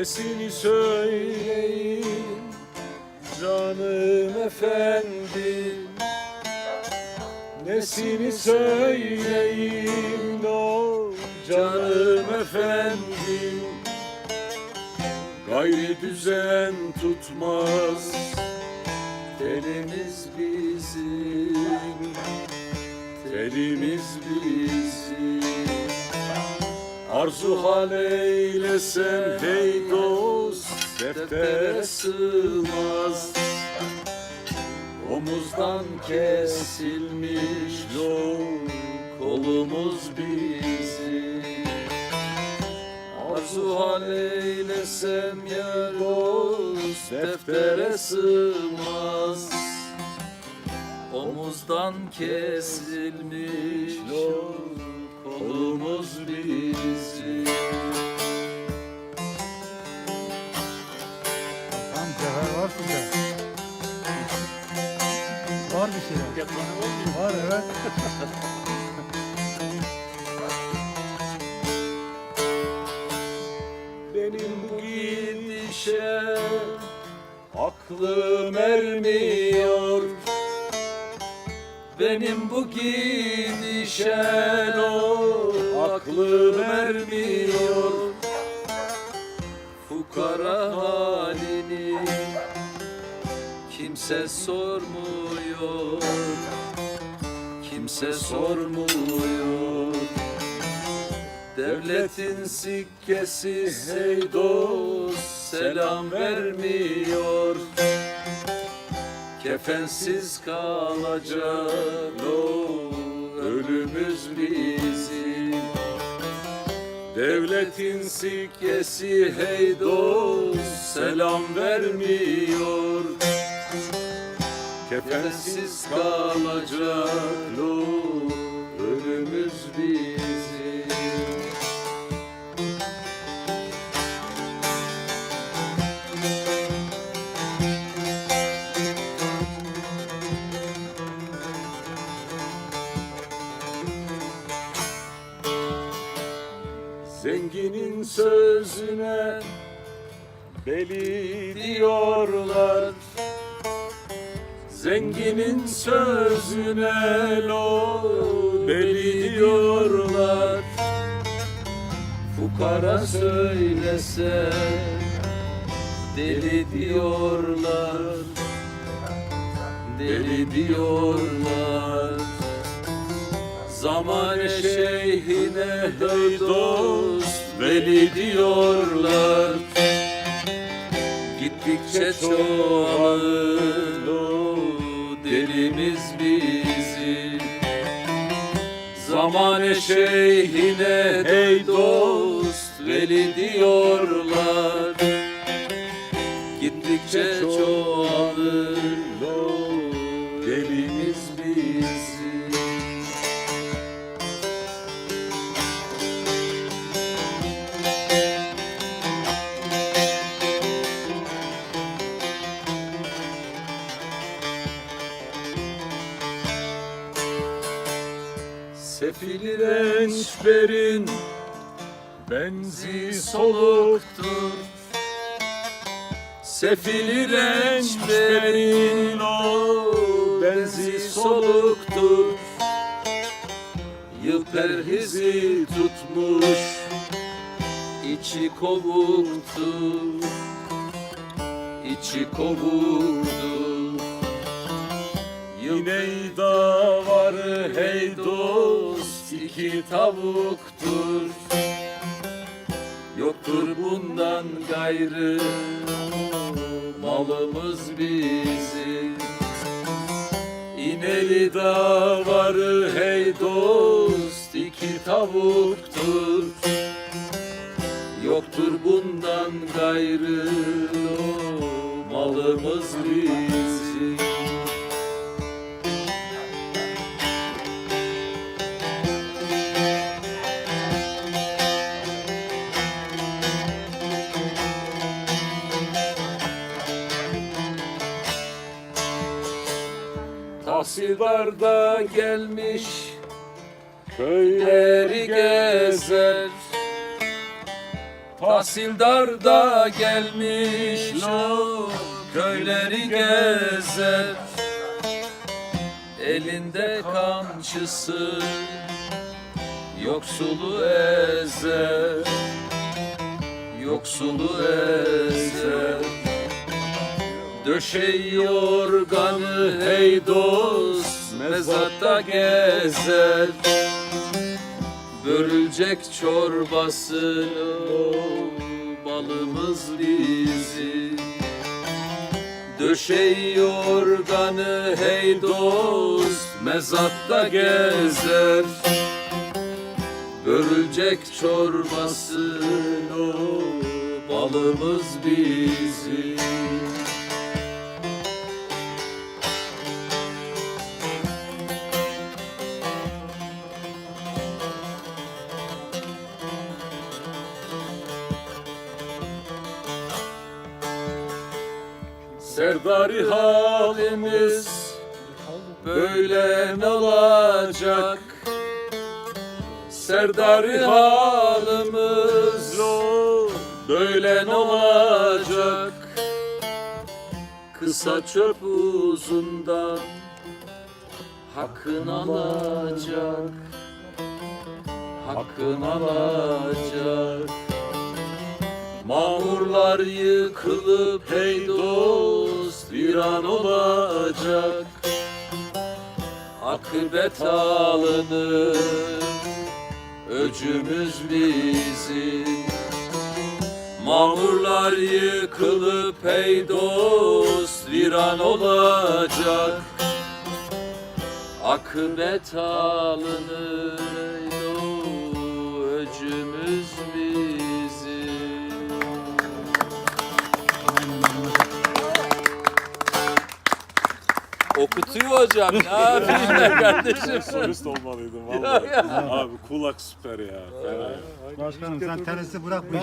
Nesini söyleyeyim? Canım efendim Nesini söyleyeyim? O canım efendim Gayri düzen tutmaz. Telimiz bizim. Telimiz bizim Arzu hal eylesem hey dost Deftere sığmaz. Omuzdan kesilmiş yol Kolumuz bizim. Arzu hal eylesem ya dost Deftere sığmaz. Omuzdan kesilmiş yol Kolumuz bizim Tamam cevher var sizde. Var bir şeyler. Var evet. Benim bu gidişe aklım ermiyor Benim bu gidişe o aklım ermiyor Fukara halini kimse sormuyor. Kimse sormuyor. Devletin sikkesi hey dost selam vermiyor. Kefensiz kalacak o ölümüz bizim Devletin sikkesi hey dost selam vermiyor. Kefensiz kalacak o Zenginin sözüne beli diyorlar. Zenginin sözüne lo beli diyorlar. Fukara söylese deli diyorlar. Deli diyorlar Zamane şeyhine hey dost veli diyorlar. Gittikçe çoğalır delimiz bizim Zamane şeyhine hey dost veli diyorlar. Gittikçe Sefil rençberin benzi soluktur. Sefil rençberin o benzi soluktur. Yıl perhizi tutmuş içi kovuktur. İçi kovuktur. Yine davarı hey iki tavuktur. Yoktur bundan gayrı. Malımız bizim. İneli davarı hey dost iki tavuktur. Yoktur bundan gayrı. Malımız bizim Tahsildar da gelmiş köyleri gezer. Tahsildar da gelmiş lo köyleri gezer. Elinde kamçısı yoksulu ezer. Yoksulu ezer Döşey yorganı hey dost mezatta gezer. Börülecek çorbasını balımız bizi Döşey yorganı hey dost mezatta gezer. Börülecek çorbasını balımız bizi Serdari halimiz böyle mi olacak? Serdari halimiz böyle ne olacak? Kısa çöp uzundan hakkın alacak Hakkın alacak Mamurlar yıkılıp hey dost bir an olacak. Akıbet alınır. Öcümüz bizim. Mamurlar yıkılıp hey dost bir an olacak. Akıbet alınır ey dost, öcümüz bizim Okutuyor hocam. Ne yapayım ben kardeşim? Solist olmalıydım vallahi. Abi kulak süper ya. Fena. Başkanım sen tenisi bırak bu işi.